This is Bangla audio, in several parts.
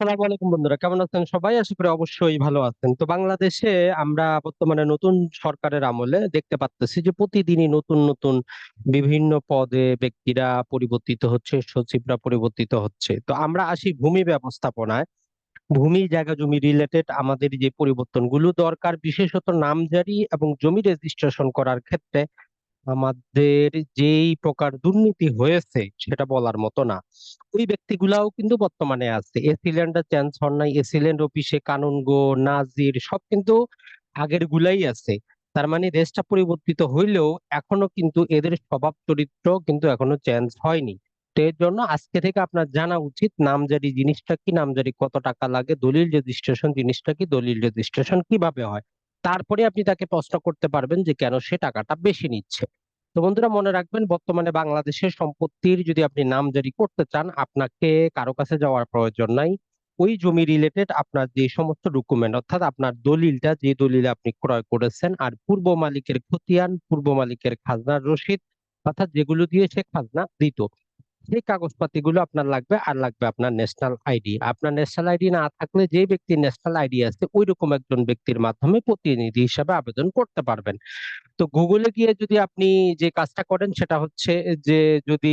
আলাইকুম বন্ধুরা, কেমন আছেন সবাই? আশা করি অবশ্যই ভালো আছেন। তো বাংলাদেশে আমরা বর্তমানে নতুন সরকারের আমলে দেখতে পাচ্ছি যে প্রতিদিনই নতুন নতুন বিভিন্ন পদে ব্যক্তিরা পরিবর্তিত হচ্ছে, সচিবরা পরিবর্তিত হচ্ছে। তো আমরা আসি ভূমি ব্যবস্থাপনায়। ভূমি, জায়গা, জমি রিলেটেড আমাদের যে পরিবর্তনগুলো দরকার, বিশেষত নামজারি এবং জমি রেজিস্ট্রেশন করার ক্ষেত্রে আমাদের যেই প্রকার দুর্নীতি হয়েছে সেটা বলার মতো না। ওই ব্যক্তিগুলাও কিন্তু বর্তমানে আছে। এসিল্যান্ডটা চেঞ্জ হন নাই এসিল্যান্ড অফিসে কানুনগো নাজির সব কিন্তু আগের গুলাই আছে। তার মানে দেশটা পরিবর্তিত হইলেও এখনও কিন্তু এদের স্বভাব চরিত্র কিন্তু এখনও চেঞ্জ হয়নি। তো এর জন্য আজকে থেকে আপনার জানা উচিত, নামজারি জিনিসটা কি, নামজারি কত টাকা লাগে, দলিল রেজিস্ট্রেশন জিনিসটা কি, দলিল রেজিস্ট্রেশন কীভাবে হয়? তারপরে আপনি তাকে প্রশ্ন করতে পারবেন যে কেন সে টাকাটা বেশি নিচ্ছে। তো বন্ধুরা মনে রাখবেন, বর্তমানে বাংলাদেশের সম্পত্তির যদি আপনি নাম নামজারি করতে চান, আপনাকে কারও কাছে যাওয়ার প্রয়োজন নাই। ওই জমি রিলেটেড আপনার যে সমস্ত ডকুমেন্ট অর্থাৎ আপনার দলিলটা, যে দলিল আপনি ক্রয় করেছেন, আর পূর্ব মালিকের খতিয়ান, পূর্ব মালিকের খাজনার রসিদ, অর্থাৎ যেগুলো দিয়ে সে খাজনা দিত সেই কাগজপাতিগুলো আপনার লাগবে আর লাগবে আপনার ন্যাশনাল আইডি আপনার ন্যাশনাল আইডি না থাকলে যে ব্যক্তির ন্যাশনাল আইডি আছে ওই রকম একজন ব্যক্তির মাধ্যমে প্রতিনিধি হিসাবে আবেদন করতে পারবেন। তো গুগলে গিয়ে যদি আপনি যে কাজটা করেন, সেটা হচ্ছে যে যদি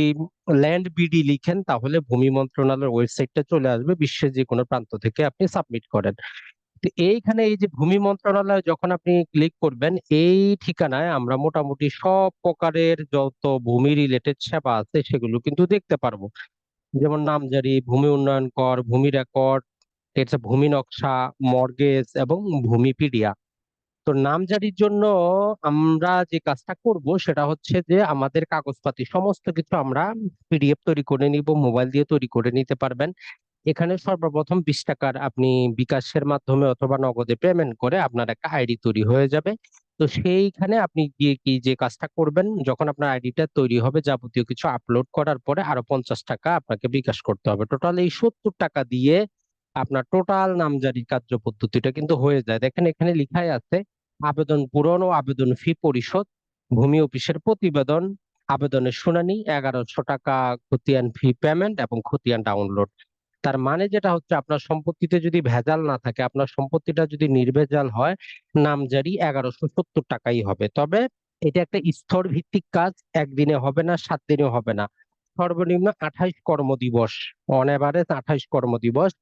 ল্যান্ড বিডি লিখেন, তাহলে ভূমি মন্ত্রণালয়ের ওয়েবসাইটটা চলে আসবে, বিশ্বের যে কোনো প্রান্ত থেকে আপনি সাবমিট করেন। তো এইখানে এই যে ভূমি মন্ত্রণালয় যখন আপনি ক্লিক করবেন, এই ঠিকানায় আমরা মোটামুটি সব প্রকারের যত ভূমি রিলেটেড সেবা আছে সেগুলো কিন্তু দেখতে পারব। যেমন নামজারি, ভূমি উন্নয়ন কর, ভূমি রেকর্ড এছাড়া ভূমি নকশা মর্গেজ এবং ভূমি পিডিয়া তো নামজারির জন্য আমরা যে কাজটা করব সেটা হচ্ছে যে আমাদের কাগজপাতি সমস্ত কিছু আমরা পিডিএফ তৈরি করে নিব মোবাইল দিয়ে তৈরি করে নিতে পারবেন। এখানে সর্বপ্রথম বিশ টাকার আপনি বিকাশের মাধ্যমে অথবা নগদে পেমেন্ট করে আপনার একটা আইডি তৈরি হয়ে যাবে। তো সেইখানে আপনি গিয়ে কি যে কাজটা করবেন, যখন আপনার আইডিটা তৈরি হবে, যাবতীয় কিছু আপলোড করার পরে আরও পঞ্চাশ টাকা আপনাকে বিকাশ করতে হবে। টোটাল এই সত্তর টাকা দিয়ে আপনার টোটাল নামজারি কার্য পদ্ধতিটা কিন্তু হয়ে যায়। দেখেন এখানে লিখাই আছে, আবেদন পূরণ ও আবেদন ফি পরিশোধ, ভূমি অফিসের প্রতিবেদন, আবেদনের শুনানি, এগারোশো টাকা খতিয়ান ফি পেমেন্ট এবং খতিয়ান ডাউনলোড তার মানে যেটা হচ্ছে আপনার সম্পত্তিতে যদি ভেজাল না থাকে, আপনার সম্পত্তিটা যদি নির্ভেজাল হয় নামজারি এগারোশো সত্তর টাকাই হবে। তবে এটা একটা স্তর ভিত্তিক কাজ, একদিনে হবে না, সাত দিনে হবে না। সর্বনিম্ন আঠাইশ কর্মদিবস অন এভারেজ আঠাইশ কর্মদিবস।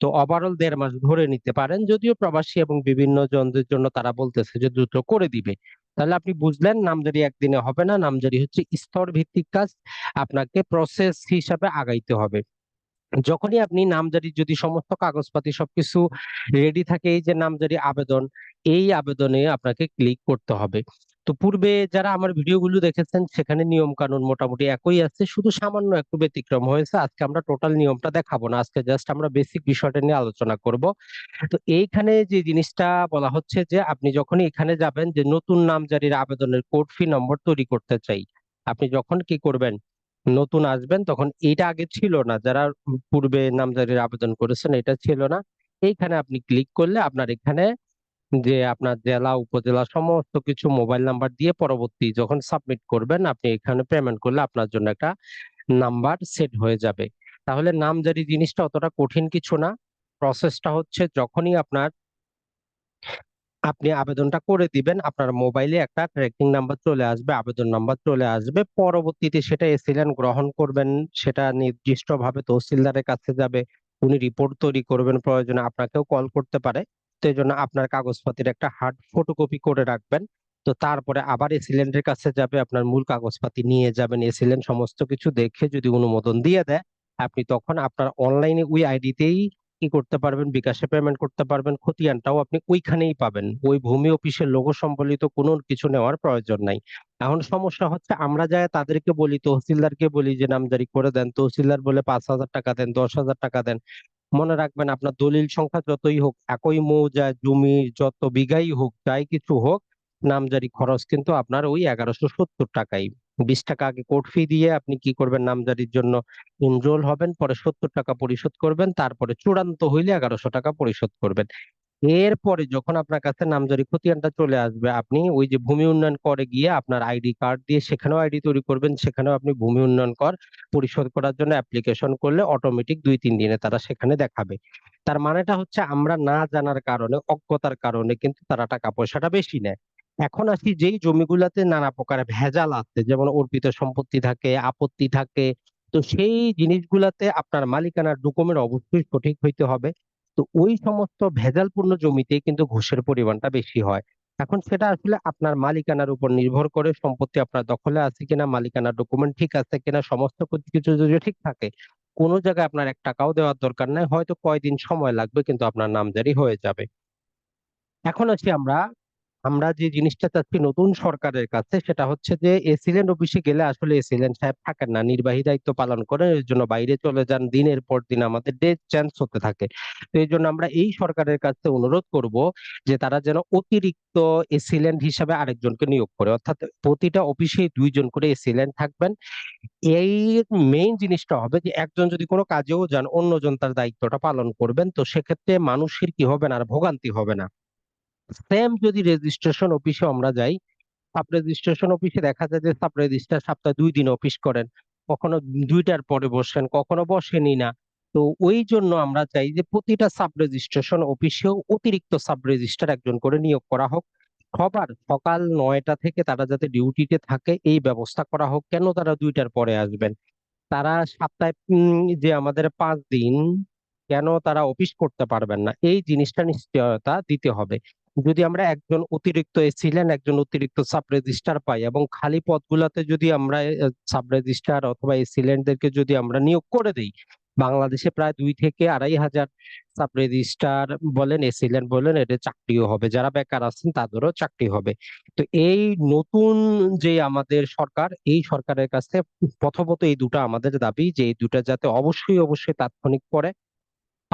তো ওভারঅল দেড় মাস ধরে নিতে পারেন, যদিও প্রবাসী এবং বিভিন্ন জনদের জন্য তারা বলতেছে যে দ্রুত করে দিবে। তাহলে আপনি বুঝলেন নামজারি একদিনে হবে না নামজারি হচ্ছে স্তর ভিত্তিক কাজ, আপনাকে প্রসেস হিসাবে আগাইতে হবে। যখনই আপনি নামজারি যদি সমস্ত কাগজপাতি সবকিছু রেডি থাকে, এই যে নামজারি আবেদন, এই আবেদনে আপনাকে ক্লিক করতে হবে। তো পূর্বে যারা আমার ভিডিওগুলো দেখেছেন, সেখানে নিয়ম কানুন মোটামুটি একই আছে, শুধু সামান্য একটু ব্যতিক্রম হয়েছে। আজকে আমরা টোটাল নিয়মটা দেখাবো না, আজকে জাস্ট আমরা বেসিক বিষয়টা নিয়ে আলোচনা করব। তো এইখানে যে জিনিসটা বলা হচ্ছে যে, আপনি যখন এখানে যাবেন যে, নতুন নামজারির আবেদনের কোড ফি নম্বর তৈরি করতে চাই, আপনি যখন কি করবেন নতুন আসবেন, তখন এটা আগে ছিল না। যারা পূর্বে নামজারির আবেদন করেছেন, এটা ছিল না। এইখানে আপনি ক্লিক করলে আপনার এখানে যে আপনার জেলা, উপজেলা সমস্ত কিছু মোবাইল নাম্বার দিয়ে পরবর্তী যখন সাবমিট করবেন, আপনি এখানে পেমেন্ট করলে আপনার জন্য একটা নাম্বার সেট হয়ে যাবে। তাহলে নামজারি জিনিসটা অতটা কঠিন কিছু না। প্রসেসটা হচ্ছে যখনই আপনার আপনি আবেদনটা করে দিবেন, আপনার মোবাইলে একটা ট্র্যাকিং নাম্বার চলে আসবে, আবেদন নাম্বার চলে আসবে, পরবর্তীতে সেটা এসিলেন গ্রহণ করবেন, সেটা নির্দিষ্টভাবে তহসিলদারের কাছে যাবে, উনি রিপোর্ট তৈরি করবেন প্রয়োজনে, আপনাকেও কল করতে পারে, তো এই জন্য আপনার কাগজপাতির একটা হার্ড ফটোকপি করে রাখবেন, তো তারপরে আবার এসিলেন্টের কাছে যাবে, আপনার মূল কাগজপাতি নিয়ে যাবেন এসিলেন্ট সমস্ত কিছু দেখে যদি অনুমোদন দিয়ে দেয়, আপনি তখন আপনার অনলাইনে ওই আইডিতেই কি করতে পারবেন, বিকাশে পেমেন্ট করতে পারবেন, খতিয়ানটাও আপনি ওইখানেই পাবেন। ওই ভূমি অফিসের লোগো সম্বলিত কোনো কিছু নেওয়ার প্রয়োজন নাই। এখন সমস্যা হচ্ছে আমরা যাই তাদেরকে বলি, তহসিলদারকে বলি যে, নামজারি করে দেন। তহসিলদার বলে, পাঁচ হাজার টাকা দেন, দশ হাজার টাকা দেন। মনে রাখবেন আপনার দলিল সংখ্যা যতই হোক, একই মৌজায় জমি, যত বিঘাই হোক, যাই কিছু হোক, নামজারি খরচ কিন্তু আপনার ওই এগারোশো সত্তর টাকাই। বিশ টাকা আগে কোর্ট ফি দিয়ে আপনি কি করবেন? নামজারির জন্য এনরোল হবেন, পরে সত্তর টাকা পরিশোধ করবেন, তারপরে চূড়ান্ত হইলে এগারোশো টাকা পরিশোধ করবেন। এরপরে যখন আপনার কাছে নামজারি খতিয়ানটা চলে আসবে, আপনি ওই যে ভূমি উন্নয়ন করে গিয়ে আপনার আইডি কার্ড দিয়ে সেখানেও আইডি তৈরি করবেন, সেখানেও আপনি ভূমি উন্নয়ন কর পরিশোধ করার জন্য অ্যাপ্লিকেশন করলে অটোমেটিক দুই, তিন দিনে তারা সেখানে দেখাবে। তার মানেটা হচ্ছে আমরা না জানার কারণে, অজ্ঞতার কারণে কিন্তু তারা টাকা পয়সাটা বেশি নেয়। এখন আসি যেই জমিগুলাতে নানা প্রকার ভেজাল আছে, যেমন অর্পিত সম্পত্তি থাকে, আপত্তি থাকে, তো সেই জিনিসগুলাতে আপনার মালিকানার ডকুমেন্ট অবশ্যই সঠিক হইতে হবে। তো ওই সমস্ত ভেজালপূর্ণ জমিতে কিন্তু ঘুষের পরিমাণটা বেশি হয়। এখন সেটা আসলে আপনার মালিকানার উপর নির্ভর করে সম্পত্তি আপনার দখলে আছে কিনা, মালিকানার ডকুমেন্ট ঠিক আছে কিনা, সমস্ত কিছু যদি ঠিক থাকে, কোনো জায়গায় আপনার এক টাকাও দেওয়ার দরকার নাই, হয়তো কয়দিন সময় লাগবে কিন্তু আপনার নামজারি হয়ে যাবে। এখন আসি আমরা আমরা যে জিনিসটা চাচ্ছি নতুন সরকারের কাছে, সেটা হচ্ছে যে এসিলেন্ট অফিসে গেলে আসলে এসিলেন্ট সাহেব থাকেন না। নির্বাহী দায়িত্ব পালন করেন এর জন্য বাইরে চলে যান, দিনের পর দিন আমাদের ডেট চেঞ্জ হতে থাকে। তো এই জন্য আমরা এই সরকারের কাছে অনুরোধ করব যে তারা যেন অতিরিক্ত এসিলেন্ট হিসাবে আরেকজনকে নিয়োগ করে। অর্থাৎ প্রতিটা অফিসে দুইজন করে এসিলেন্ট থাকবেন। এই মেইন জিনিসটা হবে যে একজন যদি কোনো কাজেও যান, অন্যজন তার দায়িত্বটা পালন করবেন। তো সেক্ষেত্রে মানুষের কি হবে না আর ভোগান্তি হবে না। সেম যদি রেজিস্ট্রেশন অফিসে আমরা যাই সাব রেজিস্ট্রেশন অফিসে দেখা যায় যে সাব রেজিস্ট্রার সপ্তাহে দুই দিন অফিস করেন, কখনো দুইটার পরে বসেন, কখনো বসেনই না। তো ওই জন্য আমরা চাই যে প্রতিটা সাব রেজিস্ট্রেশন অফিসেও অতিরিক্ত সাব রেজিস্ট্রার একজন করে নিয়োগ করা হোক। সবার সকাল নয়টা থেকে তারা যাতে ডিউটিতে থাকে, এই ব্যবস্থা করা হোক। কেন তারা দুইটার পরে আসবেন? তারা সপ্তাহে যে আমাদের পাঁচ দিন, কেন তারা অফিস করতে পারবেন না? এই জিনিসটা নিশ্চয়তা দিতে হবে। যদি আমরা একজন অতিরিক্ত এসিলেন একজন অতিরিক্ত সাব রেজিস্ট্রার পাই এবং খালি পদগুলোতে যদি আমরা সাব রেজিস্ট্রার অথবা এসিলেন্টদেরকে যদি আমরা নিয়োগ করে দেই, বাংলাদেশে প্রায় দুই থেকে আড়াই হাজার সাব রেজিস্ট্রার বলেন এসিলেন্ট বলেন এটা চাকরিও হবে। যারা বেকার আছেন, তাদেরও চাকরি হবে। তো এই নতুন যে আমাদের সরকার, এই সরকারের কাছে প্রথমত এই দুটো আমাদের দাবি যে এই দুটা যাতে অবশ্যই অবশ্যই তাৎক্ষণিক করে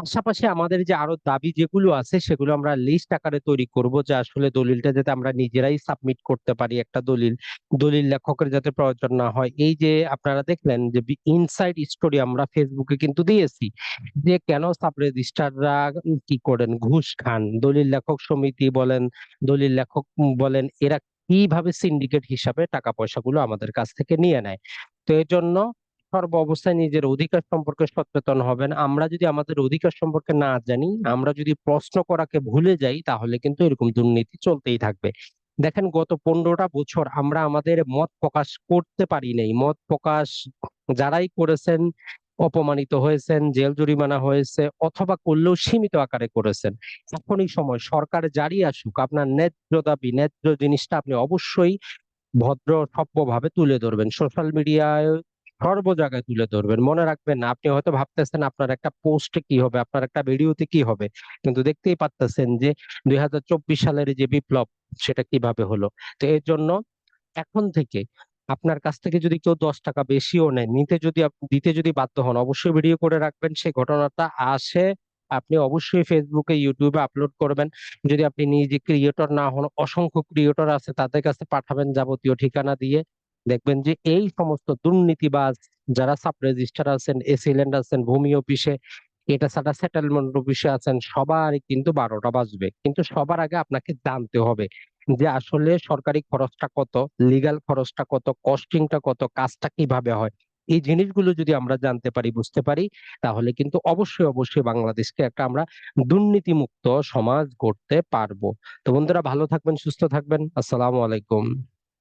পাশাপাশি আমাদের যে আরও দাবি যেগুলো আছে, সেগুলো আমরা লিস্ট আকারে তৈরি করব যে আসলে দলিলটা যাতে আমরা নিজেরাই সাবমিট করতে পারি একটা দলিল দলিল লেখকের যাতে প্রয়োজন না হয়। এই যে আপনারা দেখলেন যে ইনসাইড স্টোরি আমরা ফেসবুকে কিন্তু দিয়েছি যে কেন সাব রেজিস্ট্রাররা কি করেন? ঘুষ খান। দলিল লেখক সমিতি বলেন, দলিল লেখক বলেন, এরা কীভাবে সিন্ডিকেট হিসাবে টাকা পয়সাগুলো আমাদের কাছ থেকে নিয়ে নেয়? তো এর জন্য সর্ব অবস্থায় নিজের অধিকার সম্পর্কে সচেতন হবেন। আমরা যদি আমাদের অধিকার সম্পর্কে না জানি, আমরা যদি প্রশ্ন করাকে ভুলে যাই, তাহলে কিন্তু এরকম দুর্নীতি চলতেই থাকবে। দেখেন, গত পনেরোটা বছর আমরা আমাদের মত প্রকাশ করতে পারি নাই। মত প্রকাশ যারাই করেছেন, অপমানিত হয়েছেন, জেল জরিমানা হয়েছে, অথবা করলেও সীমিত আকারে করেছেন, এখনই সময়। সরকার জারি আসুক, আপনার ন্যায্য দাবি, ন্যায্য জিনিসটা আপনি অবশ্যই ভদ্র, সভ্যভাবে তুলে ধরবেন। সোশ্যাল মিডিয়ায় সর্ব জায়গায় তুলে ধরবেন। মনে রাখবেন না, আপনি হয়তো ভাবতেছেন আপনার একটা পোস্টে কি হবে, আপনার একটা ভিডিওতে কি হবে? কিন্তু দেখতেই পারতেছেন যে দুই সালের যে বিপ্লব, সেটা কীভাবে হলো? তো এর জন্য এখন থেকে আপনার কাছ থেকে যদি কেউ দশ টাকা বেশিও নেয়, নিতে যদি দিতে যদি বাধ্য হন, অবশ্যই ভিডিও করে রাখবেন। সেই ঘটনাটা আসে, আপনি অবশ্যই ফেসবুকে ইউটিউবে আপলোড করবেন। যদি আপনি নিজে ক্রিয়েটর না হন, অসংখ্য ক্রিয়েটর আছে, তাদের কাছে পাঠাবেন যাবতীয় ঠিকানা দিয়ে। দেখবেন যে এই সমস্ত দুর্নীতিবাজ যারা সাব রেজিস্ট্রার আছেন এসিলেন্ট আছেন, ভূমি অফিসে এটা ছাড়া সেটেলমেন্ট অফিসে আছেন, সবারই কিন্তু বারোটা বাজবে। কিন্তু সবার আগে আপনাকে জানতে হবে যে আসলে সরকারি খরচটা কত লিগ্যাল খরচটা কত কস্টিংটা কত, কাজটা কীভাবে হয়? এই জিনিসগুলো যদি আমরা জানতে পারি, বুঝতে পারি, তাহলে কিন্তু অবশ্যই অবশ্যই বাংলাদেশকে একটা আমরা দুর্নীতিমুক্ত সমাজ গড়তে পারব। তো বন্ধুরা, ভালো থাকবেন, সুস্থ থাকবেন। আসসালামু আলাইকুম।